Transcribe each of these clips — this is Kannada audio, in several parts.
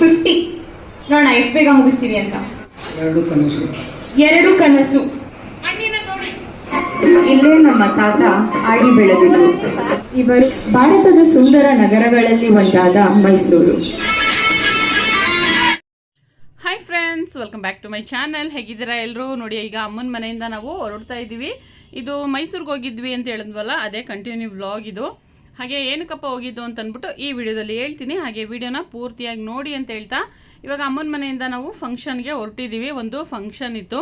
ಫಿಫ್ಟಿ ನೋಡೋಣ ಎಷ್ಟು ಬೇಗ ಮುಗಿಸ್ತೀವಿ ಅಂತ? ಎರಡು ಕನಸು. ಎರಡು ಕನಸು. ಇಲ್ಲೇ ನಮ್ಮ ತಾತ ಆಡಿ ಬೆಳೆದಿದ್ದು. ಇವರು ಭಾರತದ ಸುಂದರ ನಗರಗಳಲ್ಲಿ ಒಂದಾದ ಮೈಸೂರು. ಮೈ ಚಾನಲ್, ಹೇಗಿದ್ದೀರಾ ಎಲ್ಲರೂ ನೋಡಿ, ಈಗ ಅಮ್ಮನ ಮನೆಯಿಂದ ನಾವು ಹೊರಡ್ತಾ ಇದ್ದೀವಿ. ಇದು ಮೈಸೂರಿಗೆ ಹೋಗಿದ್ವಿ ಅಂತ ಹೇಳಿದ್ವಲ್ಲ, ಅದೇ ಕಂಟಿನ್ಯೂ ಬ್ಲಾಗ್ ಇದು. ಹಾಗೆ ಏನಕ್ಕಪ್ಪ ಹೋಗಿದ್ದು ಅಂತ ಅಂದ್ಬಿಟ್ಟು ಈ ವಿಡಿಯೋದಲ್ಲಿ ಹೇಳ್ತೀನಿ. ಹಾಗೆ ವಿಡಿಯೋನ ಪೂರ್ತಿಯಾಗಿ ನೋಡಿ ಅಂತ ಹೇಳ್ತಾ, ಇವಾಗ ಅಮ್ಮನ ಮನೆಯಿಂದ ನಾವು ಫಂಕ್ಷನ್ಗೆ ಹೊರಟಿದ್ದೀವಿ. ಒಂದು ಫಂಕ್ಷನ್ ಇತ್ತು.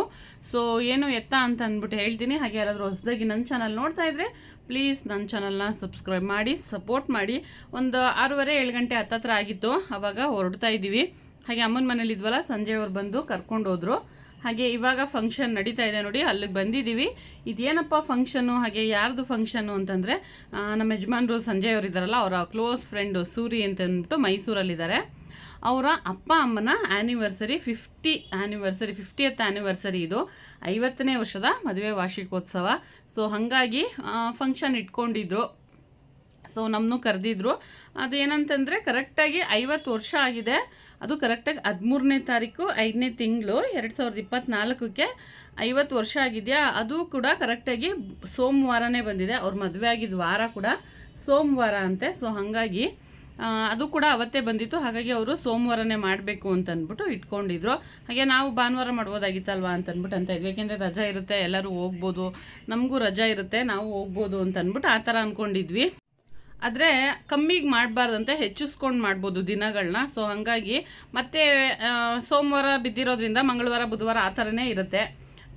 ಸೊ ಏನು ಎತ್ತ ಅಂತ ಅಂದ್ಬಿಟ್ಟು ಹೇಳ್ತೀನಿ. ಹಾಗೆ ಯಾರಾದರೂ ಹೊಸದಾಗಿ ನನ್ನ ಚಾನಲ್ ನೋಡ್ತಾ ಇದ್ರೆ ಪ್ಲೀಸ್ ನನ್ನ ಚಾನಲ್ನ ಸಬ್ಸ್ಕ್ರೈಬ್ ಮಾಡಿ ಸಪೋರ್ಟ್ ಮಾಡಿ. ಒಂದು ಆರೂವರೆ ಏಳು ಗಂಟೆ ಹತ್ತತ್ರ ಆಗಿತ್ತು. ಆವಾಗ ಹೊರಡ್ತಾ ಇದ್ದೀವಿ. ಹಾಗೆ ಅಮ್ಮನ ಮನೇಲಿ ಇದ್ವಲ್ಲ ಅವ್ರು ಬಂದು ಕರ್ಕೊಂಡು ಹೋದ್ರು. ಹಾಗೆ ಇವಾಗ ಫಂಕ್ಷನ್ ನಡೀತಾ ಇದೆ ನೋಡಿ, ಅಲ್ಲಿಗೆ ಬಂದಿದ್ದೀವಿ ಇದೇನಪ್ಪ ಫಂಕ್ಷನು ಹಾಗೆ ಯಾರ್ದು ಫಂಕ್ಷನು ಅಂತಂದರೆ ನಮ್ಮ ಯಜಮಾನ್ರು ಸಂಜಯ್ ಅವರು ಇದ್ದಾರಲ್ಲ, ಅವರ ಕ್ಲೋಸ್ ಫ್ರೆಂಡು ಸೂರಿ ಅಂತ ಅಂದ್ಬಿಟ್ಟು ಮೈಸೂರಲ್ಲಿದ್ದಾರೆ. ಅವರ ಅಪ್ಪ ಅಮ್ಮನ anniversary fifty anniversary fiftieth anniversary ಇದು. ಐವತ್ತನೇ ವರ್ಷದ ಮದುವೆ ವಾರ್ಷಿಕೋತ್ಸವ. ಸೊ ಹಾಗಾಗಿ ಫಂಕ್ಷನ್ ಇಟ್ಕೊಂಡಿದ್ರು. ಸೊ ನಮ್ಮನ್ನು ಕರೆದಿದ್ರು. ಅದೇನಂತಂದರೆ ಕರೆಕ್ಟಾಗಿ ಐವತ್ತು ವರ್ಷ ಆಗಿದೆ. ಅದು ಕರೆಕ್ಟಾಗಿ ಹದಿಮೂರನೇ ತಾರೀಕು, ಐದನೇ ತಿಂಗಳು, ಎರಡು ಸಾವಿರದ ಇಪ್ಪತ್ತ್ನಾಲ್ಕಕ್ಕೆ ಐವತ್ತು ವರ್ಷ ಆಗಿದೆಯಾ? ಅದು ಕೂಡ ಕರೆಕ್ಟಾಗಿ ಸೋಮವಾರನೇ ಬಂದಿದೆ. ಅವ್ರ ಮದುವೆ ಆಗಿದ್ದ ವಾರ ಕೂಡ ಸೋಮವಾರ ಅಂತೆ. ಸೊ ಹಾಗಾಗಿ ಅದು ಕೂಡ ಅವತ್ತೇ ಬಂದಿತ್ತು. ಹಾಗಾಗಿ ಅವರು ಸೋಮವಾರನೇ ಮಾಡಬೇಕು ಅಂತ ಅಂದ್ಬಿಟ್ಟು ಇಟ್ಕೊಂಡಿದ್ರು. ಹಾಗೆ ನಾವು ಭಾನುವಾರ ಮಾಡ್ಬೋದಾಗಿತ್ತಲ್ವಾ ಅಂತ ಅಂದ್ಬಿಟ್ಟು ಅಂತ ಇದ್ವಿ. ಯಾಕೆಂದರೆ ರಜಾ ಇರುತ್ತೆ, ಎಲ್ಲರೂ ಹೋಗ್ಬೋದು. ನಮಗೂ ರಜಾ ಇರುತ್ತೆ, ನಾವು ಹೋಗ್ಬೋದು ಅಂತ ಅಂದ್ಬಿಟ್ಟು ಆ ಥರ ಅಂದ್ಕೊಂಡಿದ್ವಿ ಆದರೆ ಕಮ್ಮಿಗೆ ಮಾಡಬಾರ್ದಂತೆ ಹೆಚ್ಚಿಸ್ಕೊಂಡು ಮಾಡ್ಬೋದು ದಿನಗಳನ್ನ ಸೊ ಹಾಗಾಗಿ ಮತ್ತೆ ಸೋಮವಾರ ಬಿದ್ದಿರೋದ್ರಿಂದ ಮಂಗಳವಾರ, ಬುಧವಾರ ಆ ಥರನೇ ಇರುತ್ತೆ.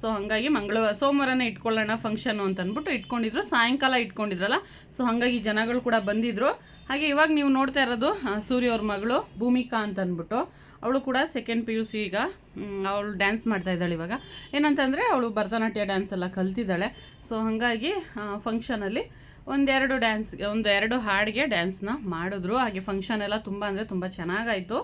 ಸೊ ಹಾಗಾಗಿ ಮಂಗಳವಾರ ಸೋಮವಾರನೇ ಇಟ್ಕೊಳ್ಳೋಣ ಫಂಕ್ಷನು ಅಂತ ಅಂದ್ಬಿಟ್ಟು ಇಟ್ಕೊಂಡಿದ್ರು. ಸಾಯಂಕಾಲ ಇಟ್ಕೊಂಡಿದ್ರಲ್ಲ ಸೊ ಹಾಗಾಗಿ ಜನಗಳು ಕೂಡ ಬಂದಿದ್ರು. ಹಾಗೆ ಇವಾಗ ನೀವು ನೋಡ್ತಾ ಇರೋದು ಸೂರ್ಯ ಅವ್ರ ಮಗಳು ಭೂಮಿಕಾ ಅಂತ ಅಂದ್ಬಿಟ್ಟು. ಅವಳು ಕೂಡ ಸೆಕೆಂಡ್ ಪಿ ಯು ಸಿ ಈಗ ಅವಳು ಡ್ಯಾನ್ಸ್ ಮಾಡ್ತಾ ಇದ್ದಾಳೆ ಇವಾಗ. ಏನಂತಂದರೆ ಅವಳು ಭರತನಾಟ್ಯ ಡ್ಯಾನ್ಸ್ ಎಲ್ಲ ಕಲ್ತಿದ್ದಾಳೆ. ಸೊ ಹಾಗಾಗಿ ಫಂಕ್ಷನಲ್ಲಿ ಒಂದೆರಡು ಡ್ಯಾನ್ಸ್ ಒಂದು ಎರಡು ಹಾಡಿಗೆ ಡ್ಯಾನ್ಸ್ನ ಮಾಡಿದ್ರು. ಹಾಗೆ ಫಂಕ್ಷನ್ ಎಲ್ಲ ತುಂಬ ಅಂದರೆ ತುಂಬ ಚೆನ್ನಾಗಾಯಿತು.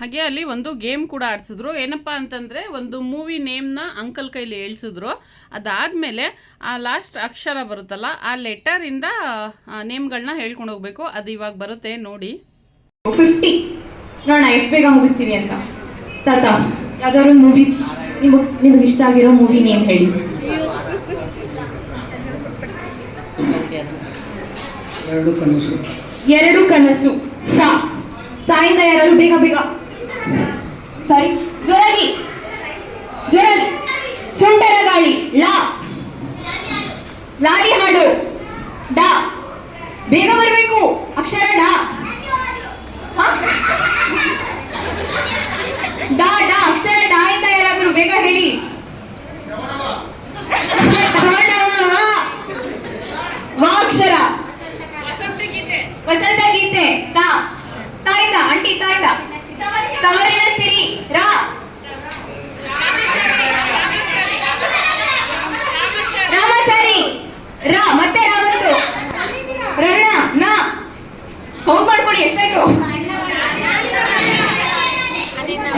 ಹಾಗೆ ಅಲ್ಲಿ ಒಂದು ಗೇಮ್ ಕೂಡ ಆಡಿಸಿದ್ರು. ಏನಪ್ಪ ಅಂತಂದರೆ ಒಂದು ಮೂವಿ ನೇಮ್ನ ಅಂಕಲ್ ಕೈಲಿ ಹೇಳ್ಸಿದ್ರು. ಅದಾದಮೇಲೆ ಆ ಲಾಸ್ಟ್ ಅಕ್ಷರ ಬರುತ್ತಲ್ಲ, ಆ ಲೆಟರಿಂದ ನೇಮ್ಗಳನ್ನ ಹೇಳ್ಕೊಂಡು ಹೋಗ್ಬೇಕು. ಅದು ಇವಾಗ ಬರುತ್ತೆ, ನೋಡಿ. ಫಿಫ್ಟಿ ನೋಡೋಣ, ಎಷ್ಟು ಬೇಗ ಮುಗಿಸ್ತೀವಿ ಅಂತ. ತಾತ, ಯಾವ್ದಾದ್ರು ಮೂವೀಸ್ ನಿಮಗೆ ನಿಮಗೆ ಇಷ್ಟ ಆಗಿರೋ ಮೂವಿ ನೇಮ್ ಹೇಳಿ. ಎರಡು ಕನಸು. ಎರಡು ಕನಸು. ಸಾ. ಸಾಯಿಂದ ಯಾರು ಬೇಗ ಬೇಗ. ಸಾರಿ ಜೋರಾಗಿ. ಜೋರಾಗಿ. ಸುಂಟರ ಗಾಳಿ. ಲಾ. ಲಾರಿ ಹಾಡು. ಡಾ. ಬೇಗ ಬರಬೇಕು. ಅಕ್ಷರ ಡಾ? ಡಾ ಡಾ. ಅಕ್ಷರ ಡಾ ಇಂದ ಯಾರಾದರೂ ಬೇಗ ಹೇಳಿ. ವಾ ಅಕ್ಷರ. ವಸಂತ ಗೀತೆ ತಾ ತಾಯ್ತ ಅಂಟಿ ತಾಯ್ತ ತವರಿನ ಸಿರಿ ರಾ ರಾಮಾಚಾರಿ ರಾ ಮತ್ತೆ ರಾ ಬಂತು ರನ್ನ ನಾ ಕೌಂಟ್ ಮಾಡ್ಕೊಳ್ಳಿ ಎಷ್ಟಾಯ್ತು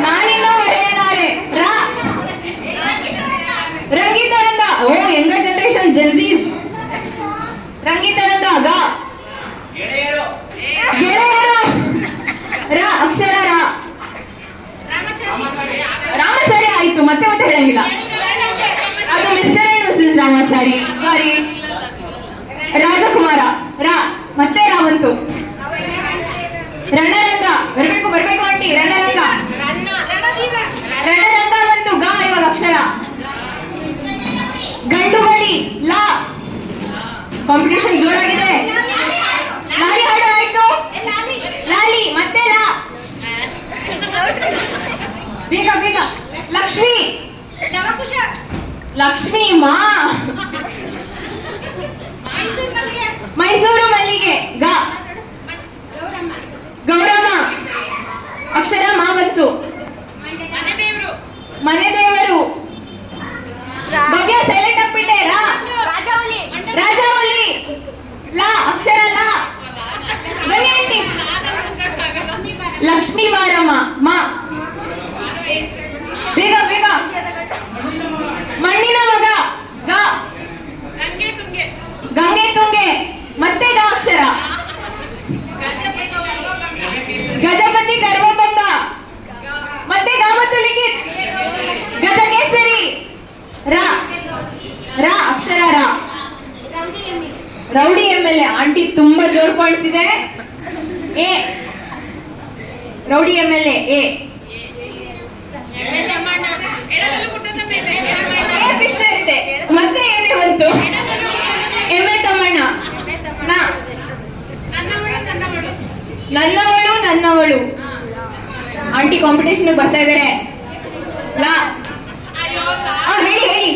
ನಾನಿನ್ನ ಮರೆಯಲಾರೆ ರಾ ರಂಗಿತರಂಗ ಓ ಯಂಗ ಜನರೇಷನ್ ಜೆನ್ಸೀಸ್ ರಂಗಿತರಂಗ ಗಾ ರ, ಅಕ್ಷರ ರ. ರಾಮಾಚಾರಿ ಆಯ್ತು, ಮತ್ತೆ ಮತ್ತೆ ಹೇಳಂಗಿಲ್ಲ. ಅದು Mr and Mrs Ramachari. Sorry Rajakumara, ರಾ. ಮತ್ತೆ ರಾವಂತು ರಣರಂಗ. ಬರ್ಬೇಕು ಬರ್ಬೇಕು ಆಂಟಿ, ರಣರಂಗ. ರಣರಂಗ ಬಂತು. ಗಾ ಇವಾಗ ಅಕ್ಷರ. ಗಂಡು ಬಳಿ ಲಾ. ಕಾಂಪಿಟೇಷನ್ ಜೋರಾಗಿದೆ. ಲಾರಿ ಹಾಡು ಆಯ್ತು. ಲಾಲಿ ಮತ್ತೆ ಲಾ. ಬೇಗ ಬೇಗ. ಲಕ್ಷ್ಮಿ. ಲಕ್ಷ್ಮಿ ಮಾ. ಗಾಂಧಿ ಗರ್ವಪಟ್ಟ ಮತ್ತೆ ಗಾಮತ್ತು ಲಿಖಿತ್? ಗದಗೆ ಸರಿ. ರಾ. ರಾ, ಅಕ್ಷರ ರಾ. Rowdy M L A. Aunty ತುಂಬಾ ಜೋರ್ ಪಾಯಿಂಟ್ಸ್ ಇದೆ ಎ. ರೌಡಿ ಎಂ ಎಲ್ ಎ ಮತ್ತೆ ಏನೇ ಬಂತು? M A Thammanna. ನನ್ನವಳು ನನ್ನವಳು ಕಾಂಪಿಟೇಷನ್ ಬರ್ತಾ ಇದಾರೆ ಲಾ ಆ, ಹೇಳಿ ಹೇಳಿ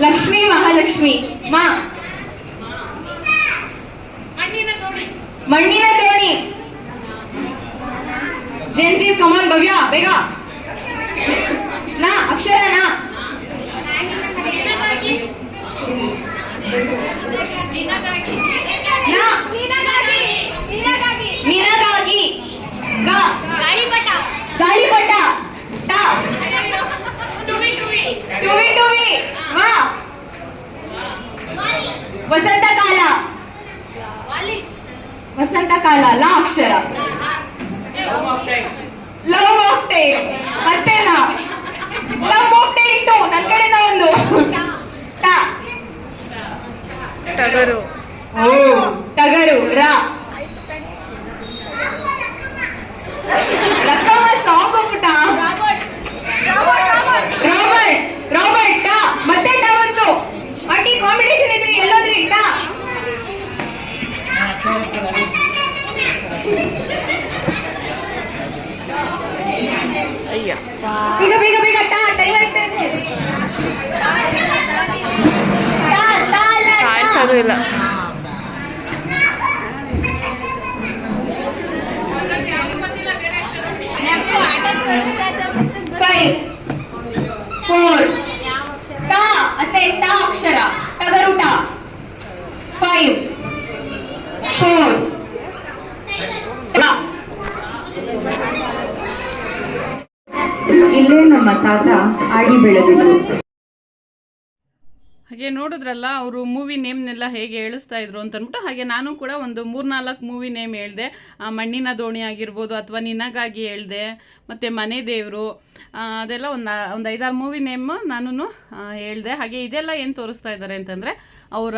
ಲಕ್ಷ್ಮಿ ಮಹಾಲಕ್ಷ್ಮಿ ಮಾ ಮಣ್ಣಿನ ದೋಣಿ ಜೆನ್ಸಿಸ್ ಕಮಾನ್ ಭವ್ಯ ಬೇಗ ನಾ ಅಕ್ಷರ ನಾ ನಾ ನಿನಗಾಗಿ ಗ. ಗಾಳಿಪಟ. ಟ. ಟುವಿ ಟುವಿ. ವಾ ವಸಂತ ಕಾಲ ವಸಂತ ಕಾಲ ಲ ಅಕ್ಷರ. ಲವ್ ಮಾಕ್ಟೈಲ್ ಮತ್ತೆ ಲ. Love mocktail two. ನನ್ನ ಕಡೆಯಿಂದ ಒಂದು. ಟ. ಟಗರು. ಓ ಟಗರು ರಾ. ರಕ್ಕಮ್ಮ ಸಾಂಗ್ ಪುಟ ರಾಬರ್ಟ್ ರಾಬರ್ಟ್ ಟ ಮತ್ತೆ ಟ ಬಂತು ಆಂಟಿ ಕಾಂಪಿಟೇಷನ್ ಇದ್ರಿ ಎಲ್ಲೋದ್ರಿ ಟ ಅಯ್ಯ ಬೇಗ ಬೇಗ ಬೇಗ ಟ ಟೈಮ್ ಆಗ್ತಾ ಇದೆ ಟ, ಟ ಅಲ್ಲ, ಟ. ಕಾಯಿಸೋದು ಇಲ್ಲ ಫೈವ್ ಫೋರ್ ಟ ಅತ್ತೆ ಟ ಅಕ್ಷರ ಟಗರು ಟ ಫೈವ್ ಫೋರ್ ಇಲ್ಲೇ ನಮ್ಮ ತಾತ ಆಡಿ ಬೆಳೆದಿದ್ದು. ಹಾಗೆ ನೋಡಿದ್ರಲ್ಲ, ಅವರು ಮೂವಿ ನೇಮ್ನೆಲ್ಲ ಹೇಗೆ ಹೇಳಿಸ್ತಾ ಇದ್ರು ಅಂತ ಅಂದ್ಬಿಟ್ಟು ಹಾಗೆ ನಾನು ಕೂಡ ಒಂದು ಮೂರ್ನಾಲ್ಕು ಮೂವಿ ನೇಮ್ ಹೇಳಿದೆ. ಮಣ್ಣಿನ ದೋಣಿ ಆಗಿರ್ಬೋದು ಅಥವಾ ನಿನಗಾಗಿ ಹೇಳಿದೆ, ಮತ್ತು ಮನೆ ದೇವರು ಅದೆಲ್ಲ ಒಂದು ಒಂದು ಐದಾರು ಮೂವಿ ನೇಮ್ ನಾನು ಹೇಳಿದೆ. ಹಾಗೆ ಇದೆಲ್ಲ ಏನು ತೋರಿಸ್ತಾ ಇದ್ದಾರೆ ಅಂತಂದರೆ, ಅವರ,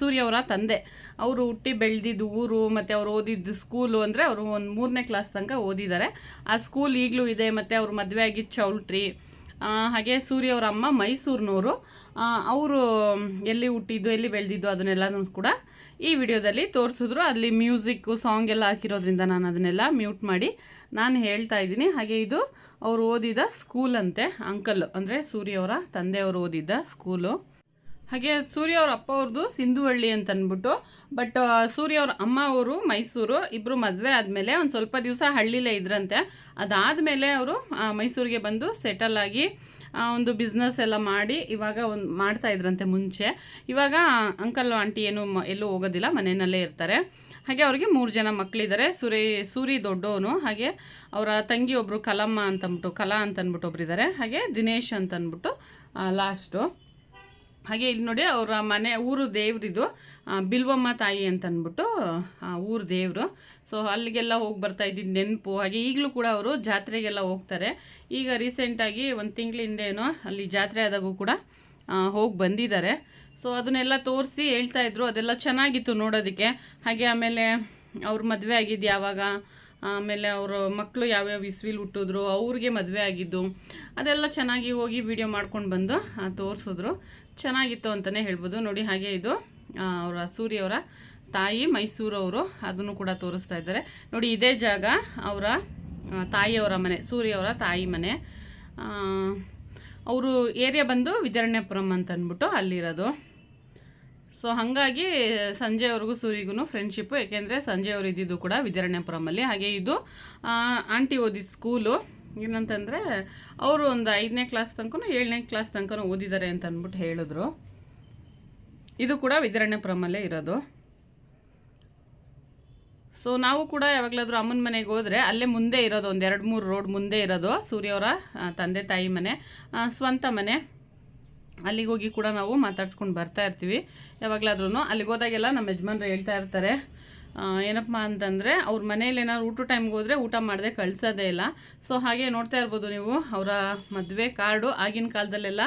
ಸೂರ್ಯ ಅವರ ತಂದೆ. ಅವರು ಹುಟ್ಟಿ ಬೆಳೆದಿದ್ದು ಊರು, ಮತ್ತು ಅವ್ರು ಓದಿದ್ದು ಸ್ಕೂಲು ಅಂದರೆ ಅವರು ಒಂದು ಮೂರನೇ ಕ್ಲಾಸ್ ತನಕ ಓದಿದ್ದಾರೆ. ಆ ಸ್ಕೂಲ್ ಈಗಲೂ ಇದೆ, ಮತ್ತು ಅವ್ರು ಮದುವೆ ಆಗಿದ್ದು ಚೌಲ್ಟ್ರಿ ಹಾಗೆ ಸೂರ್ಯ ಅವರ ಅಮ್ಮ ಮೈಸೂರಿನವರು. ಅವರು ಎಲ್ಲಿ ಹುಟ್ಟಿದ್ದು, ಎಲ್ಲಿ ಬೆಳೆದಿದ್ದು ಅದನ್ನೆಲ್ಲನೂ ಕೂಡ ಈ ವಿಡಿಯೋದಲ್ಲಿ ತೋರಿಸಿದ್ರು. ಅಲ್ಲಿ ಮ್ಯೂಸಿಕ್ಕು ಸಾಂಗ್ ಎಲ್ಲ ಹಾಕಿರೋದ್ರಿಂದ ನಾನು ಅದನ್ನೆಲ್ಲ ಮ್ಯೂಟ್ ಮಾಡಿ ನಾನು ಹೇಳ್ತಾ ಇದ್ದೀನಿ. ಹಾಗೆ ಇದು ಅವರು ಓದಿದ ಸ್ಕೂಲ್ ಅಂತೆ ಅಂಕಲ್ ಅಂದರೆ ಸೂರ್ಯ ಅವರ ತಂದೆಯವರು ಓದಿದ್ದ ಸ್ಕೂಲು ಹಾಗೆ ಸೂರ್ಯ ಅವ್ರ ಅಪ್ಪ ಅವ್ರದ್ದು ಸಿಂಧುವಳ್ಳಿ ಅಂತ ಅಂದ್ಬಿಟ್ಟು ಬಟ್ ಸೂರ್ಯ ಅವ್ರ ಅಮ್ಮ ಅವರು ಮೈಸೂರು ಇಬ್ಬರು ಮದುವೆ ಆದಮೇಲೆ ಒಂದು ಸ್ವಲ್ಪ ದಿವಸ ಹಳ್ಳಿಲೇ ಇದ್ರಂತೆ. ಅದಾದಮೇಲೆ ಅವರು ಮೈಸೂರಿಗೆ ಬಂದು ಸೆಟಲ್ ಆಗಿ ಒಂದು ಬಿಸ್ನೆಸ್ ಎಲ್ಲ ಮಾಡಿ ಇವಾಗ ಒಂದು ಮಾಡ್ತಾ ಇದ್ರಂತೆ ಮುಂಚೆ. ಇವಾಗ ಅಂಕಲ್ ಆಂಟಿ ಏನು ಎಲ್ಲೂ ಹೋಗೋದಿಲ್ಲ, ಮನೆಯಲ್ಲೇ ಇರ್ತಾರೆ. ಹಾಗೆ ಅವ್ರಿಗೆ ಮೂರು ಜನ ಮಕ್ಕಳಿದ್ದಾರೆ ಸೂರಿ ಸೂರಿ ದೊಡ್ಡವನು ಹಾಗೆ ಅವರ ತಂಗಿ ಒಬ್ಬರು ಕಲಮ್ಮ ಅಂತಂದ್ಬಿಟ್ಟು ಕಲಾ ಅಂತ ಅಂದ್ಬಿಟ್ಟು ಒಬ್ರಿದ್ದಾರೆ ಹಾಗೆ ದಿನೇಶ್ ಅಂತಂದ್ಬಿಟ್ಟು ಲಾಸ್ಟು ಹಾಗೆ ಇಲ್ಲಿ ನೋಡಿ ಅವರ ಮನೆ ಊರು ದೇವ್ರಿದು ಬಿಲ್ವಮ್ಮ ತಾಯಿ ಅಂತ ಅಂದ್ಬಿಟ್ಟು ಊರು ದೇವರು. ಸೊ ಅಲ್ಲಿಗೆಲ್ಲ ಹೋಗಿ ಬರ್ತಾ ಇದ್ದಿದ್ದು ನೆನಪು. ಹಾಗೆ ಈಗಲೂ ಕೂಡ ಅವರು ಜಾತ್ರೆಗೆಲ್ಲ ಹೋಗ್ತಾರೆ. ಈಗ ರೀಸೆಂಟಾಗಿ ಒಂದು ತಿಂಗಳ ಹಿಂದೆನೋ ಅಲ್ಲಿ ಜಾತ್ರೆ ಆದಾಗೂ ಕೂಡ ಹೋಗಿ ಬಂದಿದ್ದಾರೆ. ಸೊ ಅದನ್ನೆಲ್ಲ ತೋರಿಸಿ ಹೇಳ್ತಾಯಿದ್ರು ಅದೆಲ್ಲ ಚೆನ್ನಾಗಿತ್ತು ನೋಡೋದಕ್ಕೆ. ಹಾಗೆ ಆಮೇಲೆ ಅವ್ರ ಮದುವೆ ಆಗಿದ್ದು ಯಾವಾಗ? ಆಮೇಲೆ ಅವರ ಮಕ್ಕಳು ಯಾವ್ಯಾವ ಇಸ್ವಿಲ್ ಹುಟ್ಟಿದ್ರು, ಅವ್ರಿಗೆ ಮದುವೆ ಆಗಿದ್ದು, ಅದೆಲ್ಲ ಚೆನ್ನಾಗಿ ಹೋಗಿ ವಿಡಿಯೋ ಮಾಡ್ಕೊಂಡು ಬಂದು ತೋರಿಸಿದ್ರು. ಚೆನ್ನಾಗಿತ್ತು ಅಂತಲೇ ಹೇಳ್ಬೋದು. ನೋಡಿ ಹಾಗೆ ಇದು ಅವರ ಸೂರ್ಯವರ ತಾಯಿ ಮೈಸೂರವರು ಅದನ್ನು ಕೂಡ ತೋರಿಸ್ತಾ ಇದ್ದಾರೆ. ನೋಡಿ ಇದೇ ಜಾಗ ಅವರ ತಾಯಿಯವರ ಮನೆ ಸೂರ್ಯವರ ತಾಯಿ ಮನೆ. ಅವರು ಏರಿಯಾ ಬಂದು ವಿದರಣ್ಯಪುರಂ ಅಂತ ಅಂದ್ಬಿಟ್ಟು ಅಲ್ಲಿರೋದು. ಸೊ ಹಾಗಾಗಿ ಅವ್ರಿಗೂ ಸೂರಿಗೂ ಫ್ರೆಂಡ್ಶಿಪ್ಪು ಯಾಕೆಂದರೆ ಸಂಜೆ ಅವರು ಇದ್ದಿದ್ದು ಕೂಡ ವಿದ್ಯಾರಣ್ಯಪುರಮಲ್ಲಿ. ಹಾಗೆ ಇದು ಆಂಟಿ ಓದಿದ ಸ್ಕೂಲು ಏನಂತಂದರೆ, ಅವರು ಒಂದು ಐದನೇ ಕ್ಲಾಸ್ ತನಕ ಏಳನೇ ಕ್ಲಾಸ್ ತನಕ ಓದಿದ್ದಾರೆ ಅಂತ ಅಂದ್ಬಿಟ್ಟು ಹೇಳಿದ್ರು. ಇದು ಕೂಡ ವಿದ್ಯಾರಣ್ಯಪುರಮಲ್ಲೇ ಇರೋದು. ಸೊ ನಾವು ಕೂಡ ಯಾವಾಗಲಾದರೂ ಅಮ್ಮನ ಮನೆಗೆ ಹೋದರೆ ಅಲ್ಲೇ ಮುಂದೆ ಇರೋದು, ಒಂದು ಎರಡು ಮೂರು ರೋಡ್ ಮುಂದೆ ಇರೋದು. ಸೂರ್ಯವರ ತಂದೆ ತಾಯಿ ಮನೆ ಸ್ವಂತ ಮನೆ. ಅಲ್ಲಿಗೆ ಹೋಗಿ ಕೂಡ ನಾವು ಮಾತಾಡ್ಸ್ಕೊಂಡು ಬರ್ತಾ ಇರ್ತೀವಿ. ಯಾವಾಗಲಾದ್ರೂ ಅಲ್ಲಿಗೆ ಹೋದಾಗೆಲ್ಲ ನಮ್ಮ ಯಜಮಾನ್ರು ಹೇಳ್ತಾ ಇರ್ತಾರೆ. ಏನಪ್ಪ ಅಂತಂದರೆ ಅವ್ರ ಮನೇಲಿ ಏನಾದ್ರು ಊಟ ಟೈಮ್ಗೆ ಹೋದರೆ ಊಟ ಮಾಡದೆ ಕಳಿಸೋದೇ ಇಲ್ಲ. ಸೊ ಹಾಗೆ ನೋಡ್ತಾ ಇರ್ಬೋದು ನೀವು ಅವರ ಮದುವೆ ಕಾರ್ಡು, ಆಗಿನ ಕಾಲದಲ್ಲೆಲ್ಲ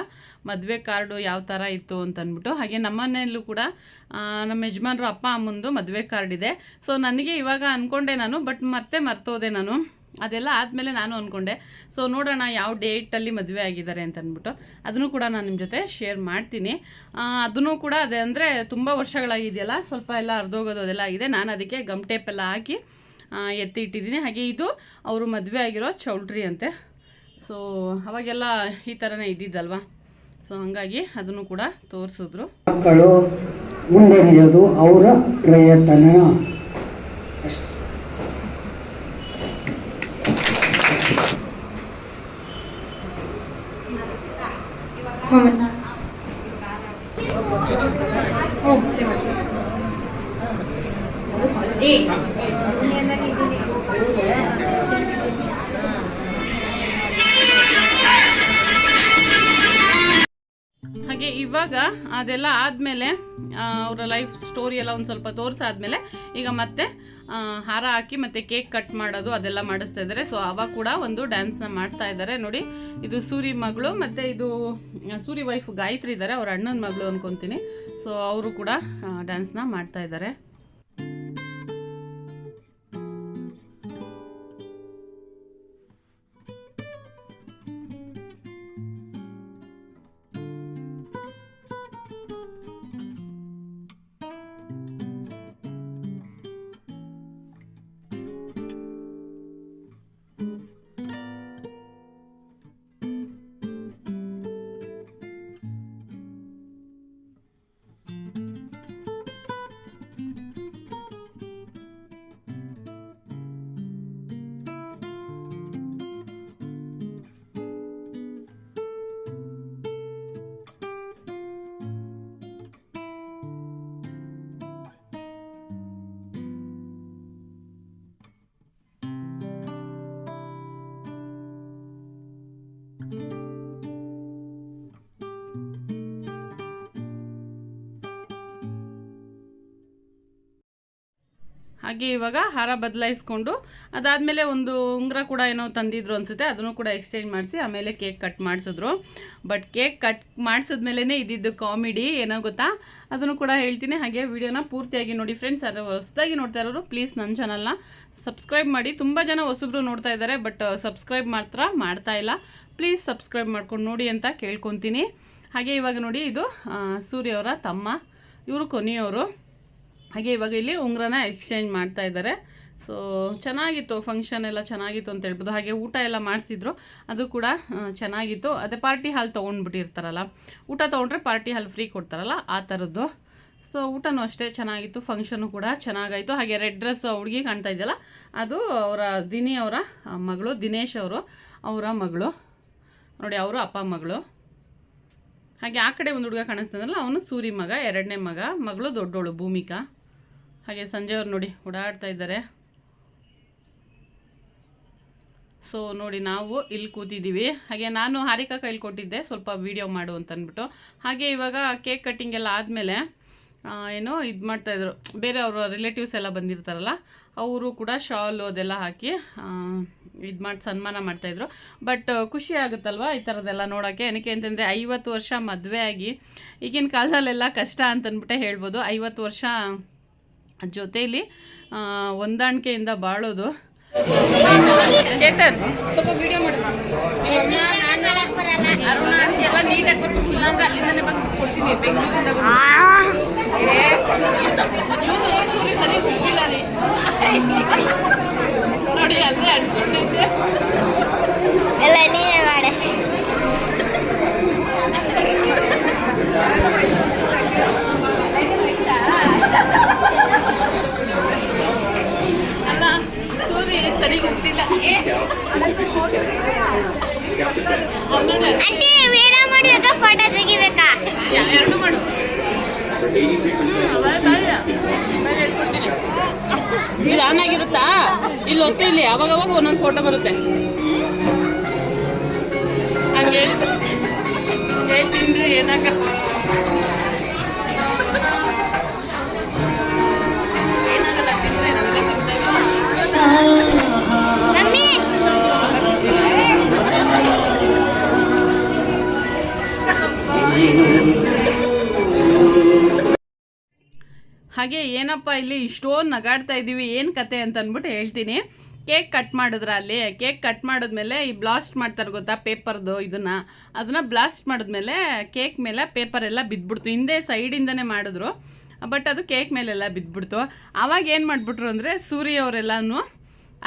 ಮದುವೆ ಕಾರ್ಡು ಯಾವ ಥರ ಇತ್ತು ಅಂತ ಅಂದ್ಬಿಟ್ಟು ಹಾಗೆ ನಮ್ಮ ಮನೆಯಲ್ಲೂ ಕೂಡ ನಮ್ಮ ಯಜಮಾನ್ರು ಅಪ್ಪ ಅಮ್ಮಂದು ಮದುವೆ ಕಾರ್ಡ್ ಇದೆ. ಸೊ ನನಗೆ ಇವಾಗ ಅಂದ್ಕೊಂಡೆ ನಾನು ಬಟ್ ಮತ್ತೆ ಮರ್ತೋದೆ ನಾನು. ಅದೆಲ್ಲ ಆದಮೇಲೆ ನಾನು ಅಂದ್ಕೊಂಡೆ ಸೊ ನೋಡೋಣ ಯಾವ ಡೇಟಲ್ಲಿ ಮದುವೆ ಆಗಿದ್ದಾರೆ ಅಂತ ಅಂದ್ಬಿಟ್ಟು. ಅದನ್ನು ಕೂಡ ನಾನು ನಿಮ್ಮ ಜೊತೆ ಶೇರ್ ಮಾಡ್ತೀನಿ. ಅದನ್ನು ಕೂಡ ಅದೇ ಅಂದರೆ ತುಂಬ ವರ್ಷಗಳಾಗಿದೆಯಲ್ಲ, ಸ್ವಲ್ಪ ಎಲ್ಲ ಅರ್ಧೋಗೋದು ಅದೆಲ್ಲ ಆಗಿದೆ. ನಾನು ಅದಕ್ಕೆ ಗಮ್ ಟೇಪ್ ಎಲ್ಲ ಹಾಕಿ ಎತ್ತಿ ಇಟ್ಟಿದ್ದೀನಿ. ಹಾಗೆ ಇದು ಅವರು ಮದುವೆ ಆಗಿರೋ ಚೌಲ್ಟ್ರಿ ಅಂತೆ. ಸೊ ಅವಾಗೆಲ್ಲ ಈ ಥರನೇ ಇದ್ದಿದ್ದಲ್ವಾ? ಸೊ ಹಾಗಾಗಿ ಅದನ್ನು ಕೂಡ ತೋರಿಸಿದ್ರು. ಮಕ್ಕಳು ಮುಂದುವರಿಯೋದು ಅವರ ಪ್ರಯತ್ನ ಅದೆಲ್ಲ ಆದಮೇಲೆ ಅವರ ಲೈಫ್ ಸ್ಟೋರಿ ಎಲ್ಲ ಒಂದು ಸ್ವಲ್ಪ ತೋರಿಸಾದ್ಮೇಲೆ ಈಗ ಮತ್ತೆ ಹಾರ ಹಾಕಿ ಮತ್ತೆ ಕೇಕ್ ಕಟ್ ಮಾಡೋದು ಅದೆಲ್ಲ ಮಾಡಿಸ್ತಾ ಇದ್ದಾರೆ ಸೊ ಅವಾಗ ಕೂಡ ಒಂದು ಡ್ಯಾನ್ಸ್ನ ಮಾಡ್ತಾ ಇದ್ದಾರೆ ನೋಡಿ, ಇದು ಸೂರಿ ಮಗಳು ಮತ್ತೆ ಇದು ಸೂರಿ ವೈಫ್ ಗಾಯತ್ರಿ ಇದ್ದಾರೆ ಅವ್ರ ಅಣ್ಣನ ಮಗಳು ಅನ್ಕೊಂತೀನಿ. ಸೊ ಅವರು ಕೂಡ ಡ್ಯಾನ್ಸ್ನ ಮಾಡ್ತಾ ಇದ್ದಾರೆ ಹಾಗೆ ಇವಾಗ ಹಾರ ಬದಲಾಯಿಸ್ಕೊಂಡು, ಅದಾದಮೇಲೆ ಒಂದು ಉಂಗುರ ಕೂಡ ಏನೋ ತಂದಿದ್ರು ಅನಿಸುತ್ತೆ, ಅದನ್ನು ಕೂಡ ಎಕ್ಸ್ಚೇಂಜ್ ಮಾಡಿಸಿ ಆಮೇಲೆ ಕೇಕ್ ಕಟ್ ಮಾಡಿಸಿದ್ರು. ಬಟ್ ಕೇಕ್ ಕಟ್ ಮಾಡಿಸಿದ್ಮೇಲೆ ಇದ್ದಿದ್ದು ಕಾಮಿಡಿ ಏನೋ ಗೊತ್ತಾ? ಅದನ್ನು ಕೂಡ ಹೇಳ್ತೀನಿ. ಹಾಗೆ ವಿಡಿಯೋನ ಪೂರ್ತಿಯಾಗಿ ನೋಡಿ ಫ್ರೆಂಡ್ಸ್ ಅದು ಹೊಸದಾಗಿ ನೋಡ್ತಾ ಇರೋರು ಪ್ಲೀಸ್ ನನ್ನ ಚಾನಲ್ನ ಸಬ್ಸ್ಕ್ರೈಬ್ ಮಾಡಿ. ತುಂಬ ಜನ ಹೊಸಬ್ರು ನೋಡ್ತಾ ಇದ್ದಾರೆ ಬಟ್ ಸಬ್ಸ್ಕ್ರೈಬ್ ಮಾತ್ರ ಮಾಡ್ತಾ ಇಲ್ಲ. ಪ್ಲೀಸ್ ಸಬ್ಸ್ಕ್ರೈಬ್ ಮಾಡ್ಕೊಂಡು ನೋಡಿ ಅಂತ ಕೇಳ್ಕೊತೀನಿ. ಹಾಗೆ ಇವಾಗ ನೋಡಿ ಇದು ಸೂರ್ಯವರ ತಮ್ಮ. ಇವರು ಕೊನೆಯವರು. ಹಾಗೆ ಇವಾಗ ಇಲ್ಲಿ ಉಂಗ್ರನ ಎಕ್ಸ್ಚೇಂಜ್ ಮಾಡ್ತಾ ಇದ್ದಾರೆ. ಸೊ ಚೆನ್ನಾಗಿತ್ತು ಫಂಕ್ಷನ್ ಎಲ್ಲ ಚೆನ್ನಾಗಿತ್ತು ಅಂತ ಹೇಳ್ಬೋದು. ಹಾಗೆ ಊಟ ಎಲ್ಲ ಮಾಡಿಸಿದ್ರು. ಅದು ಕೂಡ ಚೆನ್ನಾಗಿತ್ತು. ಅದೇ ಪಾರ್ಟಿ ಹಾಲ್ ತೊಗೊಂಡ್ಬಿಟ್ಟಿರ್ತಾರಲ್ಲ, ಊಟ ತೊಗೊಂಡ್ರೆ ಪಾರ್ಟಿ ಹಾಲ್ ಫ್ರೀ ಕೊಡ್ತಾರಲ್ಲ, ಆ ಥರದ್ದು ಸೊ ಊಟನೂ ಅಷ್ಟೇ ಚೆನ್ನಾಗಿತ್ತು. ಫಂಕ್ಷನು ಕೂಡ ಚೆನ್ನಾಗಾಯಿತು. ಹಾಗೆ ರೆಡ್ ಡ್ರೆಸ್ ಹುಡುಗಿ ಕಾಣ್ತಾ ಇದೆಯಲ್ಲ, ಅದು ಅವರ ದಿನಿ ಅವರ ಮಗಳು, ದಿನೇಶ್ ಅವರು, ಅವರ ಮಗಳು. ನೋಡಿ, ಅವರು ಅಪ್ಪ, ಮಗಳು. ಹಾಗೆ ಆ ಕಡೆ ಒಂದು ಹುಡುಗ ಕಾಣಿಸ್ತದಲ್ಲ ಅವನು ಸೂರಿ ಮಗ, ಎರಡನೇ ಮಗ, ಮಗಳು ದೊಡ್ಡೋಳು ಭೂಮಿಕಾ. ಹಾಗೆ ಸಂಜೆ ಅವ್ರು ನೋಡಿ ಓಡಾಡ್ತಾ ಇದ್ದಾರೆ. ಸೊ ನೋಡಿ ನಾವು ಇಲ್ಲಿ ಕೂತಿದ್ದೀವಿ. ಹಾಗೆ ನಾನು ಹಾರಿಕಾ ಕೈಲಿ ಕೊಟ್ಟಿದ್ದೆ, ಸ್ವಲ್ಪ ವೀಡಿಯೋ ಮಾಡು ಅಂತ ಅಂದ್ಬಿಟ್ಟು ಹಾಗೆ ಇವಾಗ ಕೇಕ್ ಕಟ್ಟಿಂಗ್ ಎಲ್ಲ ಆದಮೇಲೆ ಏನೋ ಇದು ಮಾಡ್ತಾಯಿದ್ರು ಬೇರೆ ಅವರ ರಿಲೇಟಿವ್ಸ್ ಎಲ್ಲ ಬಂದಿರ್ತಾರಲ್ಲ, ಅವರು ಕೂಡ ಶಾಲು ಅದೆಲ್ಲ ಹಾಕಿ ಇದು ಮಾಡಿ ಸನ್ಮಾನ ಮಾಡ್ತಾಯಿದ್ರು ಬಟ್ ಖುಷಿ ಆಗುತ್ತಲ್ವ ಈ ಥರದ್ದೆಲ್ಲ ನೋಡೋಕ್ಕೆ ಏನಕ್ಕೆ ಅಂತಂದರೆ ಐವತ್ತು ವರ್ಷ ಮದುವೆ ಆಗಿ ಈಗಿನ ಕಾಲದಲ್ಲೆಲ್ಲ ಕಷ್ಟ ಅಂತಂದ್ಬಿಟ್ಟೆ ಹೇಳ್ಬೋದು. ಐವತ್ತು ವರ್ಷ ಜೊತೆಯಲ್ಲಿ ಹೊಂದಾಣಿಕೆಯಿಂದ ಬಾಳೋದು. ಚೇತನ್. ವಿಡಿಯೋ ಅರುಣ ಎಲ್ಲ ನೀಟಾಗಿ ಕೊಟ್ಟು ಇಲ್ಲಾಂದ್ರೆ ಅಲ್ಲಿಂದನೇ ಬಂದು ಕೊಡ್ತೀನಿ. ಬೆಂಗಳೂರಿಂದ ಏ, ಇವ್ನು ಸೂರಿ ಸರಿ ಹೋಗಿಲ್ಲ ಅಲ್ಲಿ. ನೋಡಿ ಅಲ್ಲೇ ಅನ್ಕೊಂಡಿದ್ದೆ. ಎಲ್ಲ ನೀನೇ ಮಾಡೆ. ಆಂಟಿ ವಿಡಿಯೋ ಮಾಡ್ಬೇಕಾ ಫೋಟೋ ತೆಗಿಬೇಕಾ? ಎರಡು ಮಾಡು. ಇದು ಆನ್ ಆಗಿರುತ್ತಾ? ಇಲ್ಲಿ ಒತ್ತು ಇಲ್ಲಿ ಅವಾಗ ಅವಾಗ ಒಂದೊಂದು ಫೋಟೋ ಬರುತ್ತೆ. ಹಂಗೆ ಹೇಳ್ತೀನಿ ಏನಾಗ ಹಾಗೆ ಏನಪ್ಪ ಇಲ್ಲಿ ಇಷ್ಟೋ ನಗಾಡ್ತಾ ಇದ್ದೀವಿ ಏನು ಕತೆ ಅಂತ ಅಂದ್ಬಿಟ್ಟು ಹೇಳ್ತೀನಿ. ಕೇಕ್ ಕಟ್ ಮಾಡಿದ್ರ ಅಲ್ಲಿ? ಕೇಕ್ ಕಟ್ ಮಾಡಿದ್ಮೇಲೆ ಈ ಬ್ಲಾಸ್ಟ್ ಮಾಡ್ತಾರೆ ಗೊತ್ತಾ ಪೇಪರ್ದು ಇದನ್ನು? ಅದನ್ನು ಬ್ಲಾಸ್ಟ್ ಮಾಡಿದ್ಮೇಲೆ ಕೇಕ್ ಮೇಲೆ ಪೇಪರ್ ಎಲ್ಲ ಬಿದ್ದುಬಿಡ್ತು ಹಿಂದೆ ಸೈಡಿಂದನೇ ಮಾಡಿದ್ರು, ಬಟ್ ಅದು ಕೇಕ್ ಮೇಲೆಲ್ಲ ಬಿದ್ದುಬಿಡ್ತು ಆವಾಗ ಏನು ಮಾಡ್ಬಿಟ್ರು ಅಂದರೆ ಸೂರ್ಯ ಅವರೆಲ್ಲನೂ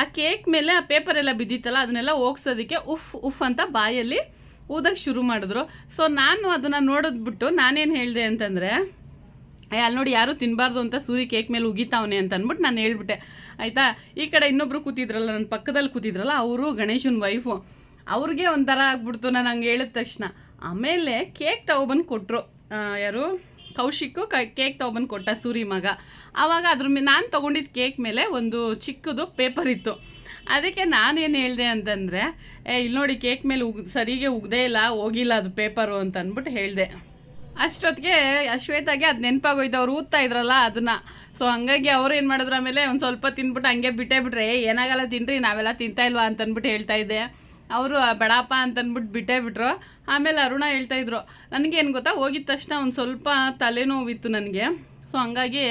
ಆ ಕೇಕ್ ಮೇಲೆ ಆ ಪೇಪರ್ ಎಲ್ಲ ಬಿದ್ದಿತ್ತಲ್ಲ, ಅದನ್ನೆಲ್ಲ ಹೋಗ್ಸೋದಕ್ಕೆ ಉಫ್ ಉಫ್ ಅಂತ ಬಾಯಲ್ಲಿ ಊದಕ್ಕೆ ಶುರು ಮಾಡಿದ್ರು. ಸೊ ನಾನು ಅದನ್ನು ನೋಡಿದ್ಬಿಟ್ಟು ನಾನೇನು ಹೇಳಿದೆ ಅಂತಂದರೆ ಅಲ್ಲಿ ನೋಡಿ ಯಾರೂ ತಿನ್ನಬಾರ್ದು ಅಂತ ಸೂರಿ ಕೇಕ್ ಮೇಲೆ ಉಗಿತಾವನೆ ಅಂತ ಅಂದ್ಬಿಟ್ಟು ನಾನು ಹೇಳ್ಬಿಟ್ಟೆ. ಆಯಿತಾ? ಈ ಕಡೆ ಇನ್ನೊಬ್ರು ಕೂತಿದ್ರಲ್ಲ ನನ್ನ ಪಕ್ಕದಲ್ಲಿ ಕೂತಿದ್ರಲ್ಲ, ಅವರು ಗಣೇಶನ ವೈಫು ಅವ್ರಿಗೆ ಒಂಥರ ಆಗ್ಬಿಡ್ತು, ನಾನು ಹಂಗೆ ಹೇಳಿದ ತಕ್ಷಣ. ಆಮೇಲೆ ಕೇಕ್ ತಗೊಬಂದು ಕೊಟ್ಟರು ಯಾರು? ಕೌಶಿಕ್ಕು ಕ ಕೇಕ್ ತೊಗೊಬಂದು ಕೊಟ್ಟ ಸೂರಿ ಮಗ. ಆವಾಗ ಅದ್ರ ಮೇಲೆ ನಾನು ತೊಗೊಂಡಿದ್ದ ಕೇಕ್ ಮೇಲೆ ಒಂದು ಚಿಕ್ಕದು ಪೇಪರ್ ಇತ್ತು. ಅದಕ್ಕೆ ನಾನೇನು ಹೇಳಿದೆ ಅಂತಂದರೆ ಏ ಇಲ್ಲಿ ನೋಡಿ ಕೇಕ್ ಮೇಲೆ ಉಗ್ ಸರಿಗೆ ಉಗ್ದೇ ಇಲ್ಲ ಹೋಗಿಲ್ಲ ಅದು ಪೇಪರು ಅಂತ ಅಂದ್ಬಿಟ್ಟು ಹೇಳಿದೆ. ಅಷ್ಟೊತ್ತಿಗೆ ಅಶ್ವೇತಾಗೆ ಅದು ನೆನಪಾಗೋಯ್ತು ಅವ್ರು ಊದ್ತಾ ಇದ್ರಲ್ಲ ಅದನ್ನು ಸೊ ಹಂಗಾಗಿ ಅವ್ರು ಏನು ಮಾಡಿದ್ರು ಆಮೇಲೆ ಒಂದು ಸ್ವಲ್ಪ ತಿಂದ್ಬಿಟ್ಟು ಹಂಗೆ ಬಿಟ್ಟೇ ಬಿಟ್ರೆ "ಏ, ಏನಾಗಲ್ಲ ತಿನ್ರಿ ನಾವೆಲ್ಲ ತಿಂತಾ ಇಲ್ವಾ ಅಂತಂದ್ಬಿಟ್ಟು ಹೇಳ್ತಾ ಇದ್ದೆ. ಅವರು ಬೇಡಪ್ಪ ಅಂತಂದ್ಬಿಟ್ಟು ಬಿಟ್ಟೇ ಬಿಟ್ರು. ಆಮೇಲೆ ಅರುಣ ಹೇಳ್ತಾ ಇದ್ರು, ನನಗೆ ಏನು ಗೊತ್ತಾ? ಹೋಗಿದ ತಕ್ಷಣ ಒಂದು ಸ್ವಲ್ಪ ತಲೆನೋವಿತ್ತು ನನಗೆ. ಸೊ, ಹಂಗಾಗಿ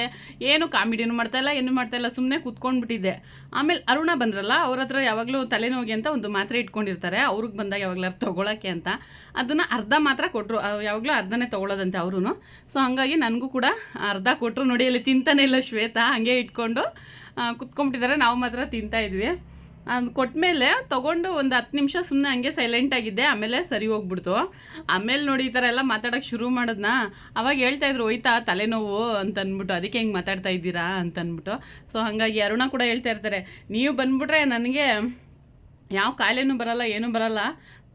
ಏನು ಕಾಮಿಡಿನೂ ಏನೂ ಮಾಡ್ತಾಯಿಲ್ಲ ಸುಮ್ಮನೆ ಕೂತ್ಕೊಂಡ್ಬಿಟ್ಟಿದ್ದೆ. ಆಮೇಲೆ ಅರುಣ ಬಂದ್ರಲ್ಲ, ಅವ್ರ ಹತ್ರ ಯಾವಾಗಲೂ ತಲೆನೋವಿಗೆ ಅಂತ ಒಂದು ಮಾತ್ರೆ ಇಟ್ಕೊಂಡಿರ್ತಾರೆ, ಅವ್ರಿಗೆ ಬಂದಾಗ ಯಾವಾಗಲಾರು ತೊಗೊಳಕ್ಕೆ ಅಂತ. ಅದನ್ನು ಅರ್ಧ ಮಾತ್ರ ಕೊಟ್ಟರು ಯಾವಾಗಲೂ ಅರ್ಧನೇ ತೊಗೊಳೋದಂತೆ ಅವರು ಸೊ, ಹಂಗಾಗಿ ನನಗೂ ಕೂಡ ಅರ್ಧ ಕೊಟ್ಟರು ನೋಡಿ, ಅಲ್ಲಿ ತಿಂತಾನೆ ಇಲ್ಲ ಶ್ವೇತಾ, ಹಂಗೆ ಇಟ್ಕೊಂಡು ಕುತ್ಕೊಂಡ್ಬಿಟ್ಟಿದ್ದಾರೆ. ನಾವು ಮಾತ್ರ ತಿಂತಾ ಅದು ಕೊಟ್ಮೇಲೆ ತೊಗೊಂಡು ಒಂದು ಹತ್ತು ನಿಮಿಷ ಸುಮ್ಮನೆ ಹಂಗೆ ಸೈಲೆಂಟ್ ಆಗಿದ್ದೆ, ಆಮೇಲೆ ಸರಿ ಹೋಗ್ಬಿಡ್ತು. ಆಮೇಲೆ ನೋಡಿ ಈ ಥರ ಎಲ್ಲ ಮಾತಾಡೋಕ್ಕೆ ಶುರು ಮಾಡಿದ್ನ, ಅವಾಗ ಹೇಳ್ತಾ ಇದ್ರು, ಹೋಯ್ತಾ, ತಲೆನೋವು, ಅಂತ ಅಂದ್ಬಿಟ್ಟು, ಅದಕ್ಕೆ ಹೆಂಗೆ ಮಾತಾಡ್ತಾ ಇದ್ದೀರಾ? ಅಂತ ಅಂದ್ಬಿಟ್ಟು. ಸೊ ಹಾಗಾಗಿ ಅರುಣ ಕೂಡ ಹೇಳ್ತಾ ಇರ್ತಾರೆ, ನೀವು ಬಂದ್ಬಿಟ್ರೆ ನನಗೆ ಯಾವ ಕಾಯಿಲೆನೂ ಬರಲ್ಲ, ಏನೂ ಬರಲ್ಲ.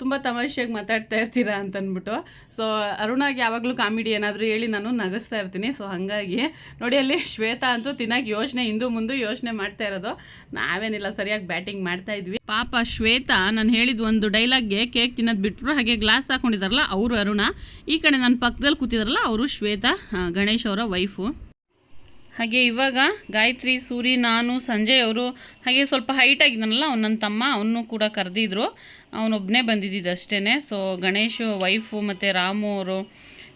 ತುಂಬ ತಮಾಷೆಯಾಗಿ ಮಾತಾಡ್ತಾ ಇರ್ತೀರಾ ಅಂತ ಅಂದ್ಬಿಟ್ಟು ಸೊ ಅರುಣಾಗೆ ಯಾವಾಗಲೂ ಕಾಮಿಡಿ ಏನಾದರೂ ಹೇಳಿ ನಾನು ನಗಿಸ್ತಾ ಇರ್ತೀನಿ. ಸೊ ಹಾಗಾಗಿ ನೋಡಿ, ಅಲ್ಲಿ ಶ್ವೇತಾ ಅಂತೂ ತಿನ್ನಕ್ಕೆ ಯೋಚನೆ ಹಿಂದೂ ಮುಂದೆ ಯೋಚನೆ ಮಾಡ್ತಾ ಇರೋದು. ನಾವೇನಿಲ್ಲ, ಸರಿಯಾಗಿ ಬ್ಯಾಟಿಂಗ್ ಮಾಡ್ತಾ ಇದ್ವಿ. ಪಾಪ ಶ್ವೇತಾ ನಾನು ಹೇಳಿದ ಒಂದು ಡೈಲಾಗ್ಗೆ ಕೇಕ್ ತಿನ್ನೋದು ಬಿಟ್ಟರು ಹಾಗೆ ಗ್ಲಾಸ್ ಹಾಕೊಂಡಿದಾರಲ್ಲ, ಅವರು ಅರುಣ. ಈ ಕಡೆ ನನ್ನ ಪಕ್ಕದಲ್ಲಿ ಕೂತಿದಾರಲ್ಲ, ಅವರು ಶ್ವೇತಾ ಗಣೇಶ್ ಅವರ ವೈಫು. ಹಾಗೆ ಇವಾಗ ಗಾಯತ್ರಿ, ಸೂರಿ, ನಾನು, ಸಂಜಯ್ ಅವರು ಹಾಗೆ ಸ್ವಲ್ಪ ಹೈಟ್ ಆಗಿದ್ದಾನಲ್ಲ, ಅವ್ನು ನನ್ನ ತಮ್ಮ, ಅವನು ಕೂಡ ಕರೆದಿದ್ರು. ಅವನೊಬ್ಬನೇ ಬಂದಿದ್ದಿದ್ದು ಅಷ್ಟೇ ಸೊ ಗಣೇಶು ವೈಫು ಮತ್ತು ರಾಮು ಅವರು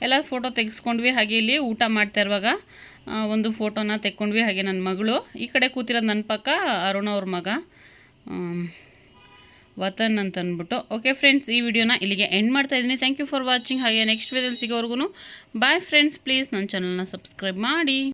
ಎಲ್ಲ ಫೋಟೋ ತೆಗೆಸ್ಕೊಂಡ್ವಿ. ಹಾಗೆ ಇಲ್ಲಿ ಊಟ ಮಾಡ್ತಾ ಇರುವಾಗ ಒಂದು ಫೋಟೋನ ತೆಕ್ಕೊಂಡ್ವಿ. ಹಾಗೆ ನನ್ನ ಮಗಳು. ಈ ಕಡೆ ಕೂತಿರೋದು ನನ್ನ ಪಕ್ಕ ಅರುಣ ಅವ್ರ ಮಗ. ವತನ್ ಅಂತ ಅಂದ್ಬಿಟ್ಟು ಓಕೆ ಫ್ರೆಂಡ್ಸ್ ಈ ವಿಡಿಯೋನ ಇಲ್ಲಿಗೆ ಎಂಡ್ ಮಾಡ್ತಾ ಇದ್ದೀನಿ. ಥ್ಯಾಂಕ್ ಯು ಫಾರ್ ವಾಚಿಂಗ್ ಹಾಗೆ ನೆಕ್ಸ್ಟ್ ವಿಡಿಯೋದಲ್ಲಿ ಸಿಗೋವರೆಗೂ ಬಾಯ್ ಫ್ರೆಂಡ್ಸ್ ಪ್ಲೀಸ್ ನನ್ನ ಚಾನಲ್ನ ಸಬ್ಸ್ಕ್ರೈಬ್ ಮಾಡಿ.